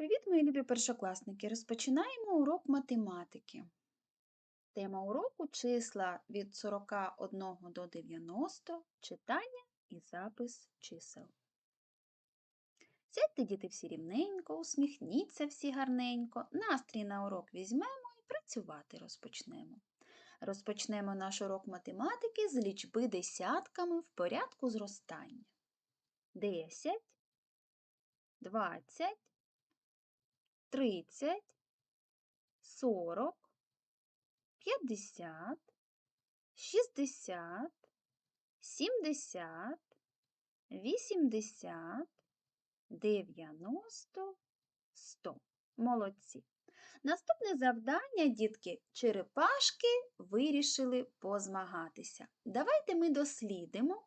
Привіт, мої любі першокласники! Розпочинаємо урок математики. Тема уроку числа від 41 до 90, читання і запис чисел. Сядьте, діти, всі рівненько, усміхніться всі гарненько, настрій на урок візьмемо і працювати розпочнемо. Розпочнемо наш урок математики з лічби десятками в порядку зростання. 10, 20, 30, 40, 50, 60, 70, 80, 90, 100. Молодці. Наступне завдання, дітки, черепашки вирішили позмагатися. Давайте ми дослідимо,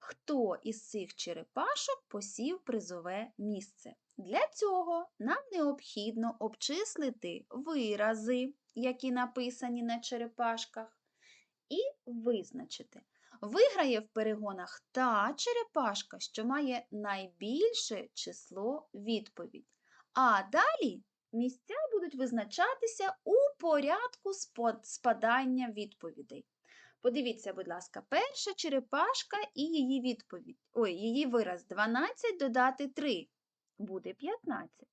хто із цих черепашок посів призове місце. Для цього нам необхідно обчислити вирази, які написані на черепашках, і визначити. Виграє в перегонах та черепашка, що має найбільше число відповідь. А далі місця будуть визначатися у порядку спадання відповідей. Подивіться, будь ласка, перша черепашка і її відповідь. Ой, її вираз 12 додати 3 буде 15.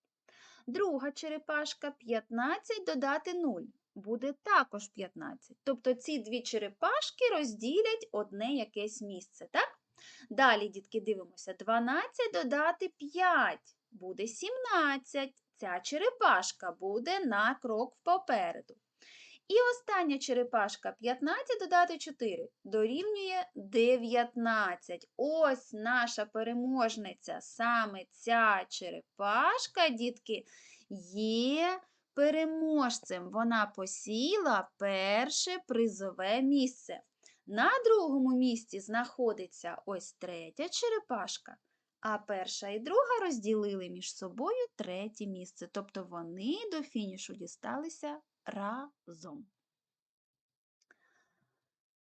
Друга черепашка 15 додати 0 буде також 15. Тобто ці дві черепашки розділять одне якесь місце. так? Далі, дітки, дивимося, 12 додати 5 буде 17. Ця черепашка буде на крок попереду. І остання черепашка 15 додати 4 дорівнює 19. Ось наша переможниця. Саме ця черепашка, дітки, є переможцем. Вона посіла перше призове місце. На другому місці знаходиться ось третя черепашка. А перша і друга розділили між собою третє місце. Тобто вони до фінішу дісталися разом.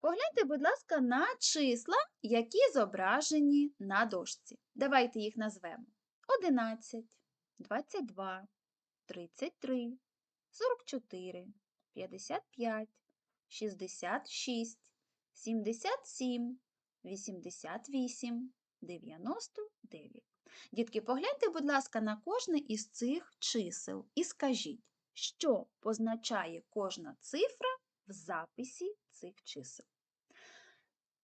Погляньте, будь ласка, на числа, які зображені на дошці. Давайте їх назвемо 11, 22, 33, 44, 55, 66, 77, 88, 99. Дітки, погляньте, будь ласка, на кожне із цих чисел і скажіть, що позначає кожна цифра в записі цих чисел.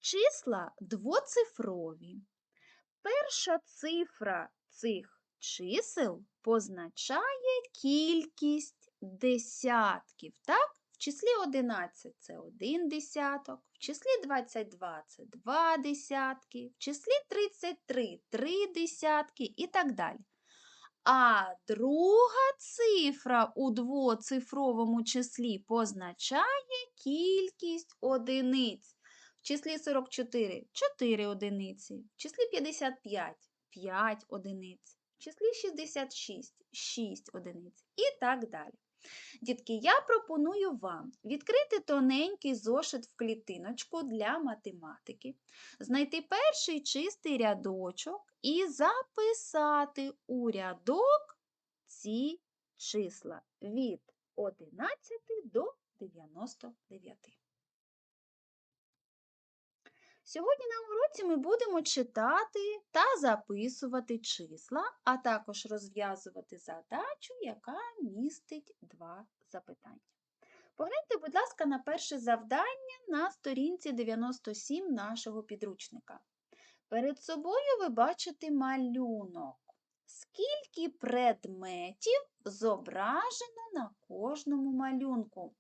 Числа двоцифрові. Перша цифра цих чисел позначає кількість десятків. Так? В числі 11 це один десяток, в числі 22 це два десятки, в числі 33 три десятки і так далі. А друга цифра у двоцифровому числі позначає кількість одиниць. В числі 44 4 одиниці, в числі 55 5 одиниць, в числі 66 6 одиниць і так далі. Дітки, я пропоную вам відкрити тоненький зошит в клітиночку для математики, знайти перший чистий рядочок і записати у рядок ці числа від 11 до 99. Сьогодні на уроці ми будемо читати та записувати числа, а також розв'язувати задачу, яка містить два запитання. Погляньте, будь ласка, на перше завдання на сторінці 97 нашого підручника. Перед собою ви бачите малюнок. Скільки предметів зображено на кожному малюнку?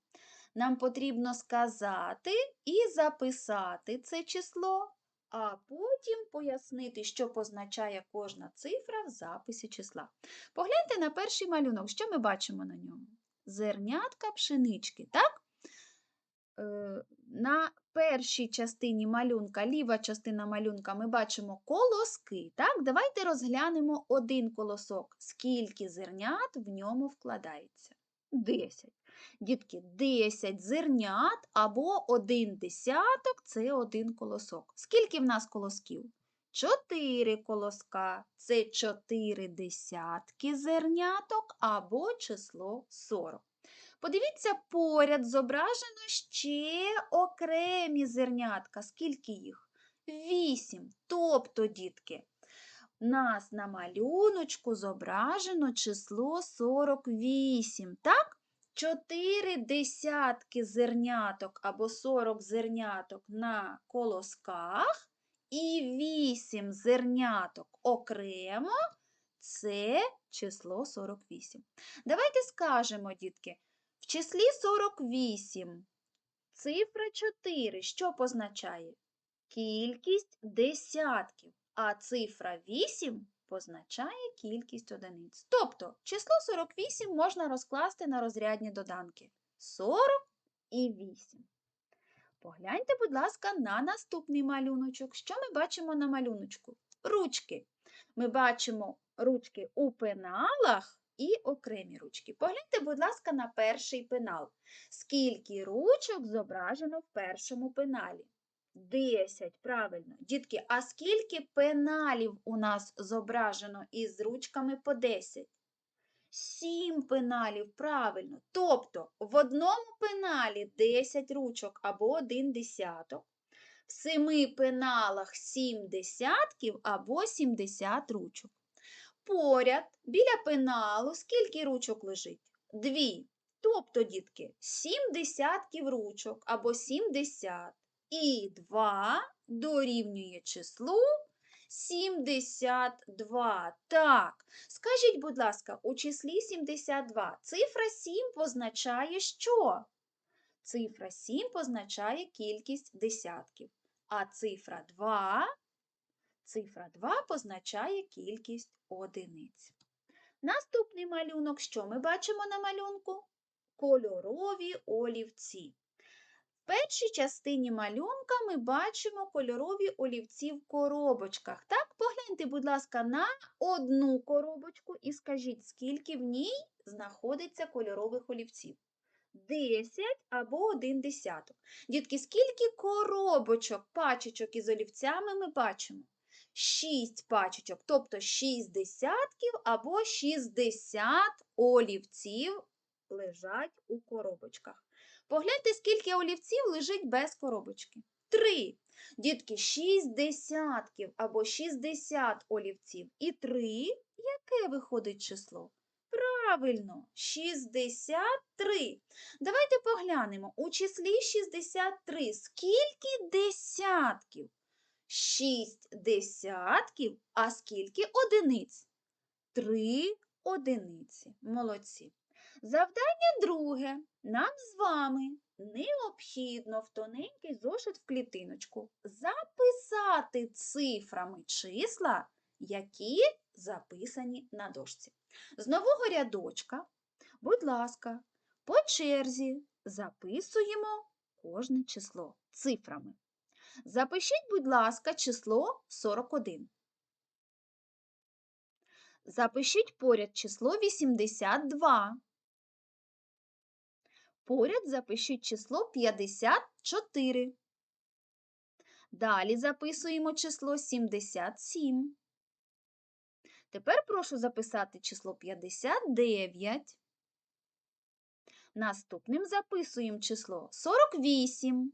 Нам потрібно сказати і записати це число, а потім пояснити, що позначає кожна цифра в записі числа. Погляньте на перший малюнок, що ми бачимо на ньому? Зернятка пшенички, так? Е, на першій частині малюнка, ліва частина малюнка, ми бачимо колоски. Так? Давайте розглянемо один колосок. Скільки зернят в ньому вкладається? 10. Дітки, 10 зернят або один десяток це один колосок. Скільки в нас колосків? 4 колоска це 4 десятки зерняток або число 40. Подивіться, поряд зображено ще окремі зернятка. Скільки їх? 8. Тобто, дітки, нас на малюночку зображено число 48. Так? 4 десятки зерняток або 40 зерняток на колосках і 8 зерняток окремо це число 48. Давайте скажемо, дітки, числі 48 цифра 4 що позначає? Кількість десятків, а цифра 8 позначає кількість одиниць. Тобто число 48 можна розкласти на розрядні доданки 40 і 8. Погляньте, будь ласка, на наступний малюночок. Що ми бачимо на малюночку? Ручки. Ми бачимо ручки у пеналах і окремі ручки. Погляньте, будь ласка, на перший пенал. Скільки ручок зображено в першому пеналі? 10, правильно. Дітки, а скільки пеналів у нас зображено із ручками по 10? 7 пеналів, правильно. Тобто в одному пеналі 10 ручок або 1 десяток. В семи пеналах 7 десятків або 70 ручок. Поряд біля пеналу скільки ручок лежить? Дві. Тобто, дітки, 7 десятків ручок або 70. І 2 дорівнює числу 72. Так, скажіть, будь ласка, у числі 72 цифра 7 позначає що? Цифра 7 позначає кількість десятків, а цифра 2, цифра 2 позначає кількість одиниць. Наступний малюнок, що ми бачимо на малюнку? Кольорові олівці. В першій частині малюнка ми бачимо кольорові олівці в коробочках. Так, погляньте, будь ласка, на одну коробочку і скажіть, скільки в ній знаходиться кольорових олівців. 10 або 1 десяток. Дітки, скільки коробочок, пачечок із олівцями ми бачимо? 6 пачечок, тобто 6 десятків або 60 олівців лежать у коробочках. Погляньте, скільки олівців лежить без коробочки. 3. Дітки, 6 десятків або 60 олівців. І 3. Яке виходить число? Правильно, 63. Давайте поглянемо. У числі 63 скільки десятків? 6 десятків, а скільки одиниць? 3 одиниці. Молодці. Завдання друге. Нам з вами необхідно в тоненький зошит в клітиночку записати цифрами числа, які записані на дошці. З нового рядочка, будь ласка, по черзі записуємо кожне число цифрами. Запишіть, будь ласка, число 41. Запишіть поряд число 82. Поряд запишіть число 54. Далі записуємо число 77. Тепер прошу записати число 59. Наступним записуємо число 48.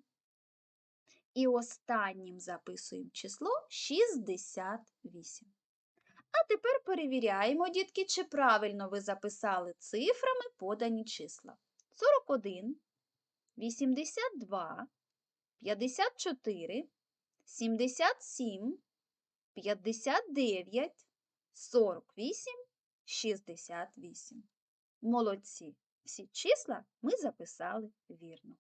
І останнім записуємо число 68. А тепер перевіряємо, дітки, чи правильно ви записали цифрами подані числа. 41, 82, 54, 77, 59, 48, 68. Молодці! Всі числа ми записали вірно.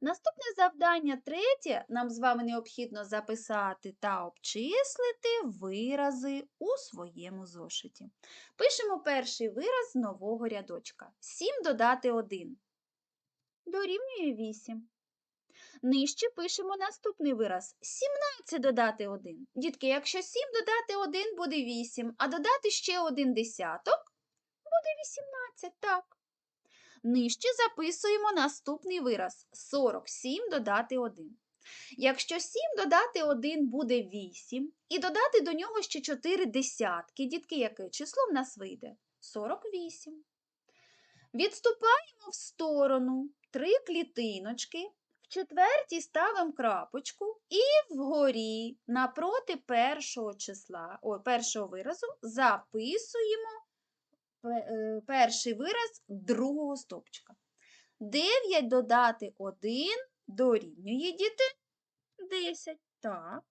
Наступне завдання третє. Нам з вами необхідно записати та обчислити вирази у своєму зошиті. Пишемо перший вираз з нового рядочка. 7 додати 1. Дорівнює 8. Нижче пишемо наступний вираз. 17 додати 1. Дітки, якщо 7 додати 1 буде 8, а додати ще 1 десяток буде 18. Так. Нижче записуємо наступний вираз 47 додати 1. Якщо 7 додати 1 буде 8, і додати до нього ще 4 десятки, дітки, яке число в нас вийде? 48. Відступаємо в сторону три клітиночки, в четвертій ставимо крапочку і вгорі напроти першого числа, ой, першого виразу записуємо перший вираз другого стовпчика. 9 додати 1 дорівнює діти 10. Так.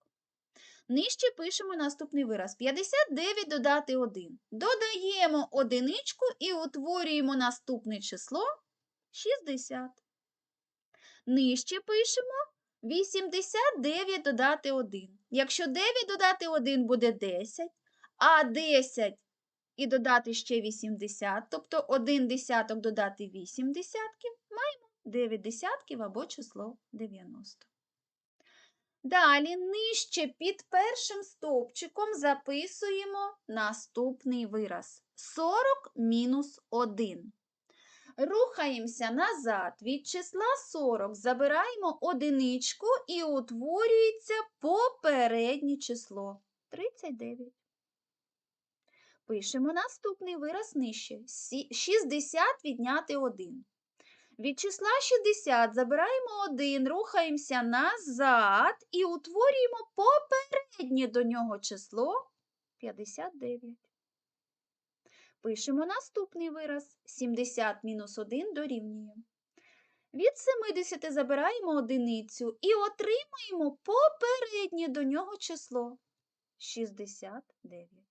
Нижче пишемо наступний вираз. 59 додати 1. Додаємо одиничку і утворюємо наступне число 60. Нижче пишемо 89 додати 1. Якщо 9 додати 1 буде 10, а 10 і додати ще 80, тобто 1 десяток додати 8 десятків, маємо 9 десятків або число 90. Далі нижче під першим стовпчиком записуємо наступний вираз 40 мінус 1. Рухаємося назад від числа 40, забираємо одиничку і утворюється попереднє число 39. Пишемо наступний вираз нижче. 60 відняти 1. Від числа 60 забираємо 1, рухаємося назад і утворюємо попереднє до нього число 59. Пишемо наступний вираз. 70 мінус 1 дорівнює. Від 70 забираємо одиницю і отримаємо попереднє до нього число 69.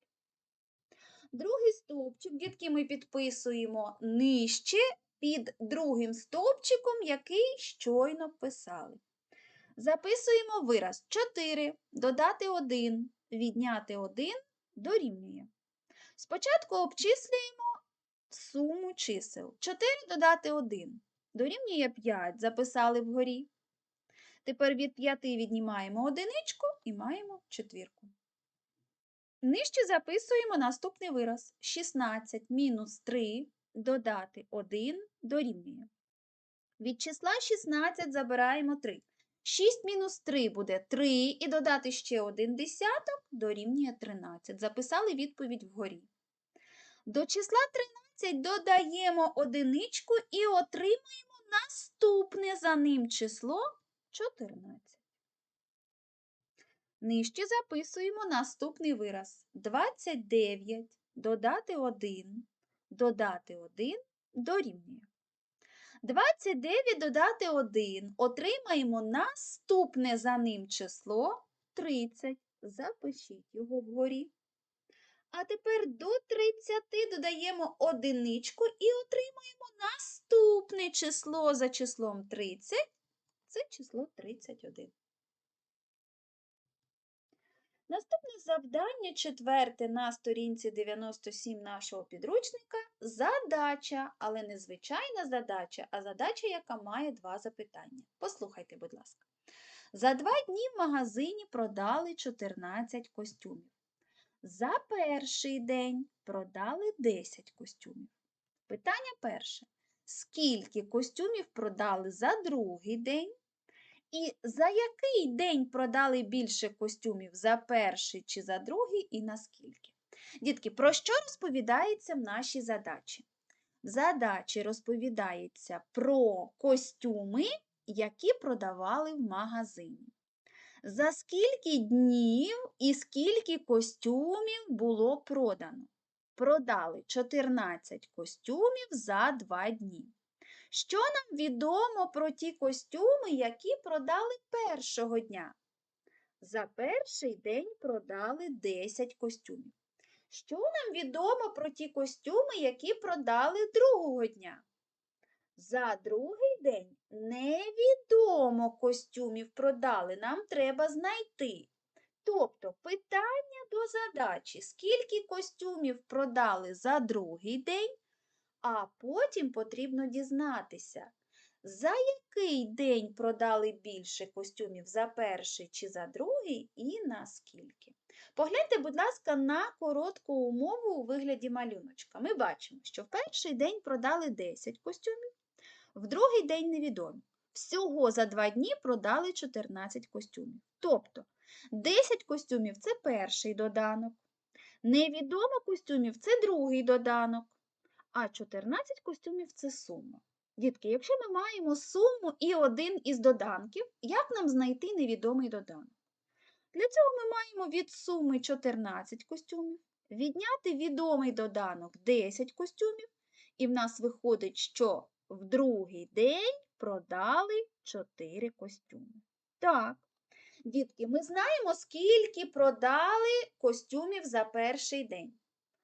Другий стовпчик, дітки, ми підписуємо нижче під другим стовпчиком, який щойно писали. Записуємо вираз 4, додати 1, відняти 1 дорівнює. Спочатку обчислюємо суму чисел. 4 додати 1 дорівнює 5, записали вгорі. Тепер від 5 віднімаємо одиничку і маємо четвірку. Нижче записуємо наступний вираз. 16 мінус 3 додати 1 дорівнює. Від числа 16 забираємо 3. 6 мінус 3 буде 3 і додати ще один десяток дорівнює 13. Записали відповідь вгорі. До числа 13 додаємо одиничку і отримаємо наступне за ним число 14. Нижче записуємо наступний вираз. 29 додати 1, додати 1 дорівнює. 29 додати 1 отримаємо наступне за ним число 30. Запишіть його вгорі. А тепер до 30 додаємо одиничку і отримаємо наступне число за числом 30. Це число 31. Наступне завдання, четверте на сторінці 97 нашого підручника задача, але не звичайна задача, а задача, яка має два запитання. Послухайте, будь ласка. За два дні в магазині продали 14 костюмів. За перший день продали 10 костюмів. Питання перше. Скільки костюмів продали за другий день? І за який день продали більше костюмів за перший чи за другий і наскільки? Дітки, про що розповідається в нашій задачі? В задачі розповідається про костюми, які продавали в магазині. За скільки днів і скільки костюмів було продано? Продали 14 костюмів за 2 дні. Що нам відомо про ті костюми, які продали першого дня? За перший день продали 10 костюмів. Що нам відомо про ті костюми, які продали другого дня? За другий день невідомо костюмів продали, нам треба знайти. Тобто питання до задачі, скільки костюмів продали за другий день, а потім потрібно дізнатися, за який день продали більше костюмів за перший чи за другий і наскільки. Погляньте, будь ласка, на коротку умову у вигляді малюночка. Ми бачимо, що в перший день продали 10 костюмів, в другий день невідомі. всього за два дні продали 14 костюмів. Тобто 10 костюмів це перший доданок, невідомо костюмів це другий доданок, а 14 костюмів це сума. Дітки, якщо ми маємо суму і один із доданків, як нам знайти невідомий доданок? Для цього ми маємо від суми 14 костюмів відняти відомий доданок 10 костюмів, і в нас виходить, що в другий день продали 4 костюми. Так, дітки, ми знаємо, скільки продали костюмів за перший день.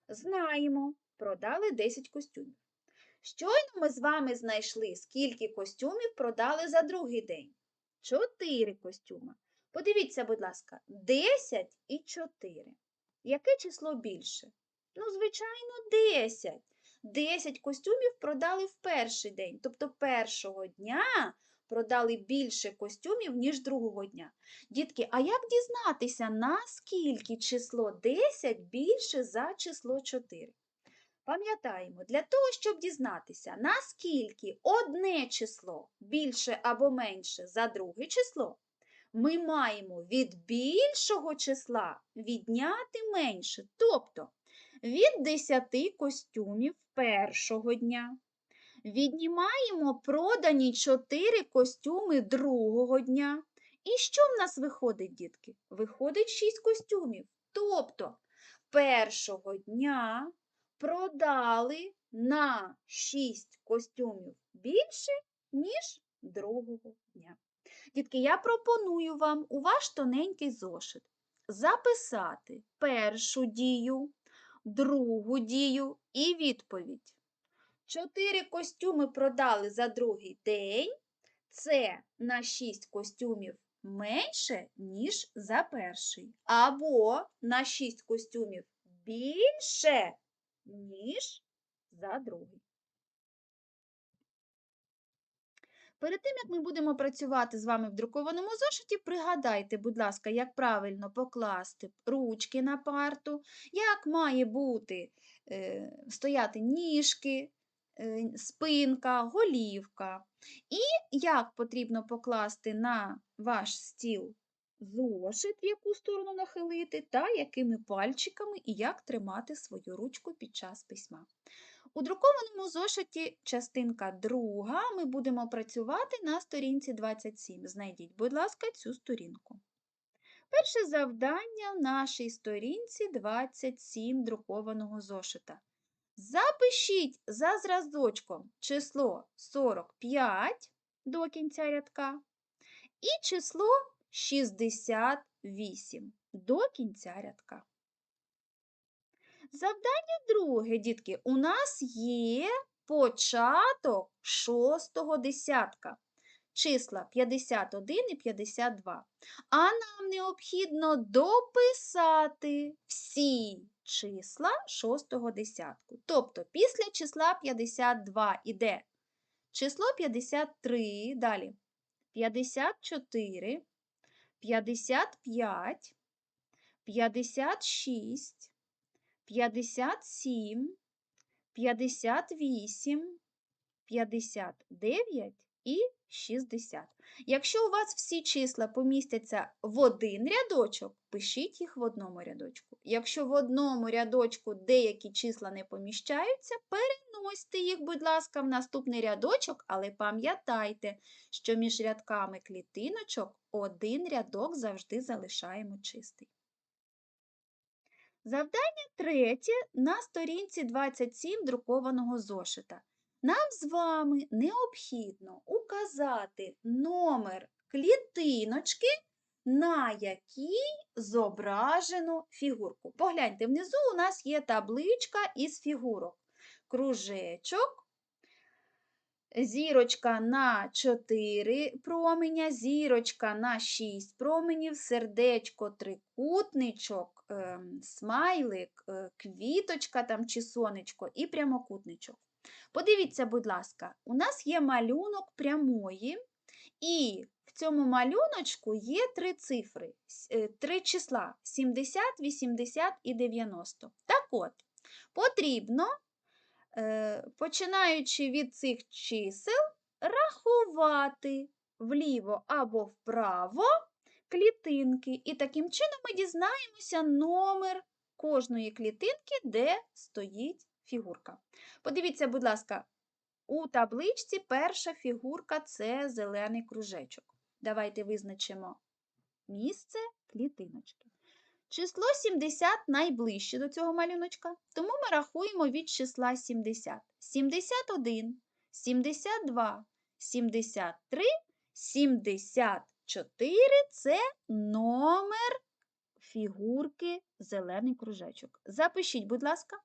Знаємо, продали 10 костюмів. Щойно ми з вами знайшли, скільки костюмів продали за другий день. 4 костюми. Подивіться, будь ласка, 10 і 4. Яке число більше? Ну, звичайно, 10. 10 костюмів продали в перший день. Тобто першого дня продали більше костюмів, ніж другого дня. Дітки, а як дізнатися, наскільки число 10 більше за число 4? Пам'ятаємо, для того, щоб дізнатися, наскільки одне число більше або менше за друге число, ми маємо від більшого числа відняти менше. Тобто від 10 костюмів першого дня. Віднімаємо продані 4 костюми другого дня. І що в нас виходить, дітки? Виходить 6 костюмів. Тобто першого дня продали на 6 костюмів більше, ніж другого дня. Дітки, я пропоную вам у ваш тоненький зошит записати першу дію, другу дію і відповідь. Чотири костюми продали за другий день. Це на 6 костюмів менше, ніж за перший. Або на 6 костюмів більше, ніж за другий. Перед тим, як ми будемо працювати з вами в друкованому зошиті, пригадайте, будь ласка, як правильно покласти ручки на парту, як має бути е, стояти ніжки, е, спинка, голівка, і як потрібно покласти на ваш стіл зошит, в яку сторону нахилити, та якими пальчиками і як тримати свою ручку під час письма. У друкованому зошиті частинка друга ми будемо працювати на сторінці 27. Знайдіть, будь ласка, цю сторінку. Перше завдання в нашій сторінці 27 друкованого зошита. Запишіть за зразочком число 45 до кінця рядка і число 68 до кінця рядка. Завдання друге, дітки, у нас є початок шостого десятка. Числа 51 і 52. А нам необхідно дописати всі числа шостого десятку. Тобто після числа 52 іде число 53, далі 54, 55, 56. 57, 58, 59 і 60. Якщо у вас всі числа помістяться в один рядочок, пишіть їх в одному рядочку. Якщо в одному рядочку деякі числа не поміщаються, переносьте їх, будь ласка, в наступний рядочок, але пам'ятайте, що між рядками клітиночок один рядок завжди залишаємо чистий. Завдання третє на сторінці 27 друкованого зошита. Нам з вами необхідно указати номер клітиночки, на якій зображено фігурку. Погляньте, внизу у нас є табличка із фігурок. Кружечок, зірочка на 4 променя, зірочка на 6 променів, сердечко, трикутничок, ем, смайлик, е, квіточка там чи сонечко і прямокутничок. Подивіться, будь ласка, у нас є малюнок прямої, і в цьому малюночку є три цифри, е, три числа 70, 80 і 90. Так от, потрібно Е, починаючи від цих чисел, рахувати вліво або вправо клітинки. І таким чином ми дізнаємося номер кожної клітинки, де стоїть фігурка. Подивіться, будь ласка, у табличці перша фігурка це зелений кружечок. Давайте визначимо місце клітиночки. Число 70 найближче до цього малюночка, тому ми рахуємо від числа 70. 71, 72, 73, 74 це номер фігурки зелений кружечок. Запишіть, будь ласка.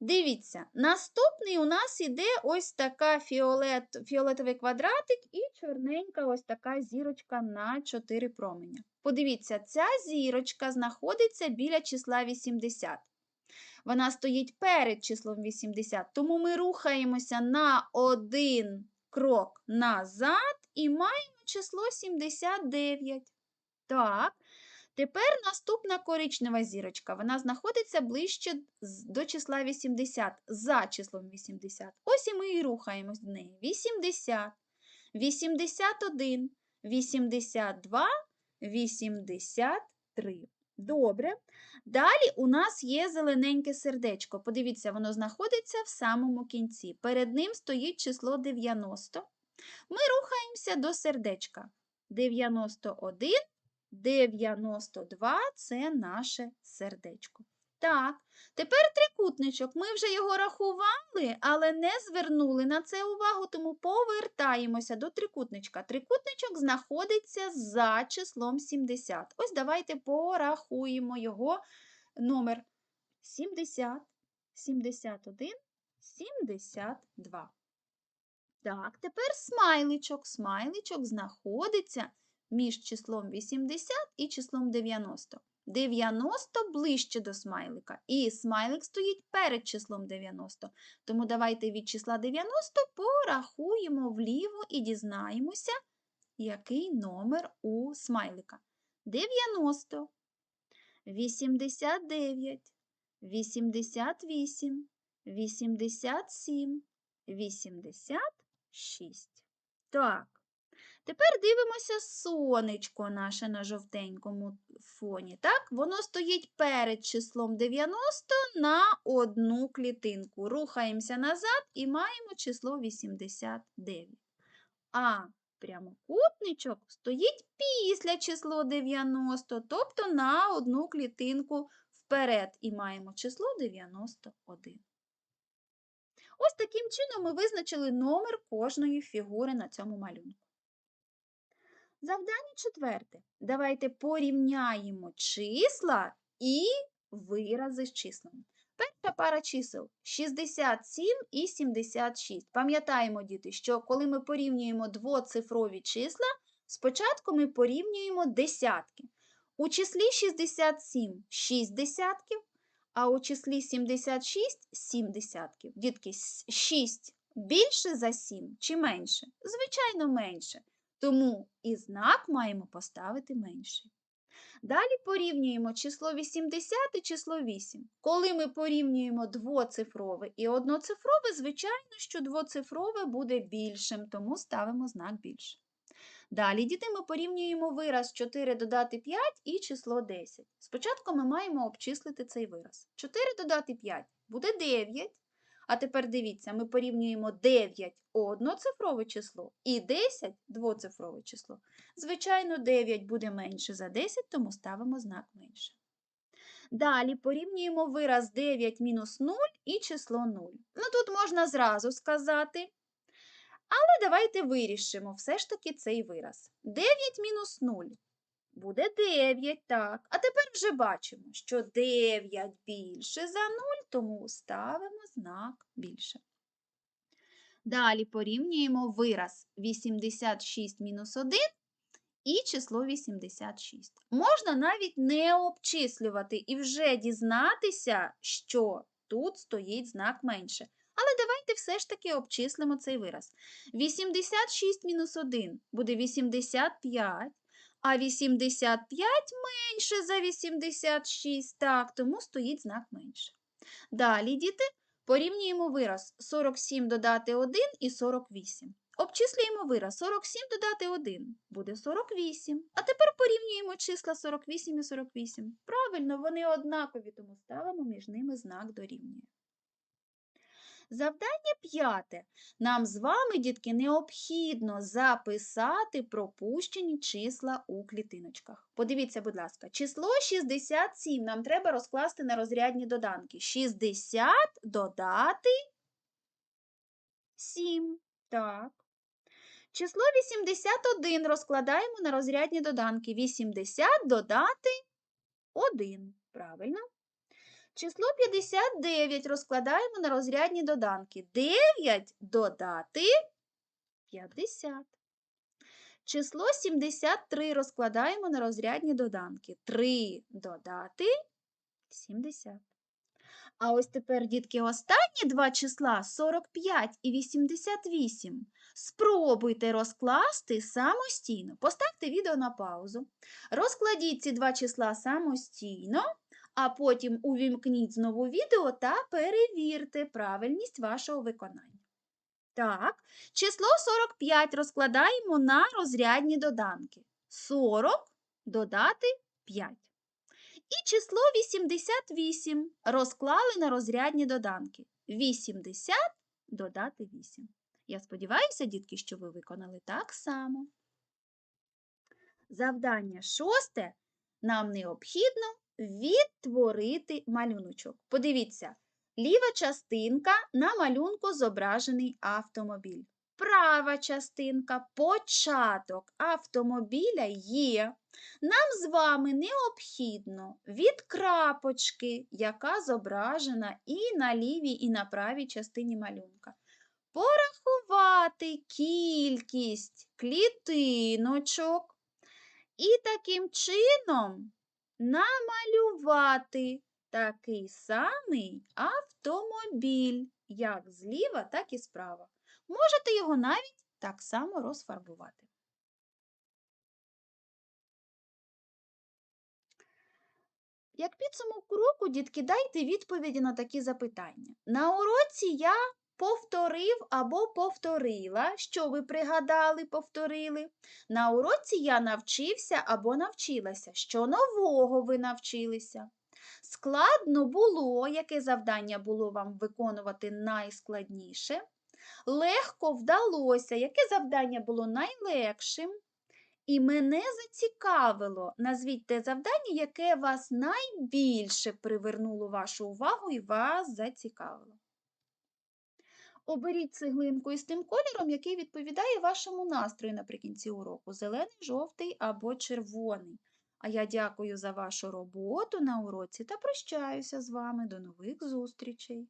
Дивіться, наступний у нас іде ось така фіолет, фіолетовий квадратик і чорненька ось така зірочка на 4 променя. Подивіться, ця зірочка знаходиться біля числа 80. Вона стоїть перед числом 80, тому ми рухаємося на один крок назад і маємо число 79. Так, Тепер наступна коричнева зірочка. Вона знаходиться ближче до числа 80, за числом 80. Ось і ми і рухаємось до неї. 80, 81, 82, 83. Добре. Далі у нас є зелененьке сердечко. Подивіться, воно знаходиться в самому кінці. Перед ним стоїть число 90. Ми рухаємося до сердечка. 91, 92 це наше сердечко. Так, тепер трикутничок. Ми вже його рахували, але не звернули на це увагу, тому повертаємося до трикутничка. Трикутничок знаходиться за числом 70. Ось давайте порахуємо його номер 70, 71, 72. Так, тепер смайличок. Смайличок знаходиться між числом 80 і числом 90. 90 ближче до смайлика, і смайлик стоїть перед числом 90. Тому давайте від числа 90 порахуємо вліво і дізнаємося, який номер у смайлика. 90, 89, 88, 87, 86. Так. Тепер дивимося сонечко наше на жовтенькому фоні. Так? Воно стоїть перед числом 90 на одну клітинку. Рухаємося назад і маємо число 89. А прямокутничок стоїть після число 90, тобто на одну клітинку вперед і маємо число 91. Ось таким чином ми визначили номер кожної фігури на цьому малюнку. Завдання четверте. Давайте порівняємо числа і вирази з числами. Перша пара чисел 67 і 76. Пам'ятаємо, діти, що коли ми порівнюємо двоцифрові числа, спочатку ми порівнюємо десятки. У числі 67 6 десятків, а у числі 76 7 десятків. Дітки, 6 більше за 7 чи менше? Звичайно, менше. Тому і знак маємо поставити менший. Далі порівнюємо число 80 і число 8. Коли ми порівнюємо двоцифрове і одноцифрове, звичайно, що двоцифрове буде більшим, тому ставимо знак більше. Далі, діти, ми порівнюємо вираз 4 додати 5 і число 10. Спочатку ми маємо обчислити цей вираз. 4 додати 5 буде 9. А тепер дивіться, ми порівнюємо 9 одноцифрове число і 10 двоцифрове число. Звичайно, 9 буде менше за 10, тому ставимо знак менше. Далі порівнюємо вираз 9 мінус 0 і число 0. Ну, тут можна зразу сказати. Але давайте вирішимо все ж таки цей вираз. 9 мінус 0 буде 9, так. А тепер вже бачимо, що 9 більше за 0, тому ставимо знак більше. Далі порівнюємо вираз 86 мінус 1 і число 86. Можна навіть не обчислювати і вже дізнатися, що тут стоїть знак менше. Але давайте все ж таки обчислимо цей вираз. 86 мінус 1 буде 85, а 85 менше за 86, так, тому стоїть знак менше. Далі, діти, порівнюємо вираз 47 додати 1 і 48. Обчислюємо вираз 47 додати 1 буде 48. А тепер порівнюємо числа 48 і 48. Правильно, вони однакові, тому ставимо між ними знак дорівнює. Завдання п'яте. Нам з вами, дітки, необхідно записати пропущені числа у клітиночках. Подивіться, будь ласка, число 67 нам треба розкласти на розрядні доданки. 60 додати 7. Так. Число 81 розкладаємо на розрядні доданки. 80 додати 1. Правильно. Число 59 розкладаємо на розрядні доданки. 9 додати 50. Число 73 розкладаємо на розрядні доданки. 3 додати 70. А ось тепер, дітки, останні два числа 45 і 88. Спробуйте розкласти самостійно. Поставте відео на паузу. Розкладіть ці два числа самостійно, а потім увімкніть знову відео та перевірте правильність вашого виконання. Так, число 45 розкладаємо на розрядні доданки. 40 додати 5. І число 88 розклали на розрядні доданки. 80 додати 8. Я сподіваюся, дітки, що ви виконали так само. Завдання шосте. Нам необхідно відтворити малюночок. Подивіться, ліва частинка на малюнку зображений автомобіль. Права частинка початок автомобіля є. Нам з вами необхідно від крапочки, яка зображена і на лівій, і на правій частині малюнка, порахувати кількість клітиночок і таким чином намалювати такий самий автомобіль, як зліва, так і справа. Можете його навіть так само розфарбувати. Як підсумок уроку, дітки, дайте відповіді на такі запитання. На уроці я повторив або повторила, що ви пригадали, повторили. На уроці я навчився або навчилася, що нового ви навчилися. Складно було, яке завдання було вам виконувати найскладніше. Легко вдалося, яке завдання було найлегшим. І мене зацікавило, назвіть те завдання, яке вас найбільше привернуло вашу увагу і вас зацікавило. Оберіть цеглинку із тим кольором, який відповідає вашому настрою наприкінці уроку зелений, жовтий або червоний. А я дякую за вашу роботу на уроці та прощаюся з вами. До нових зустрічей!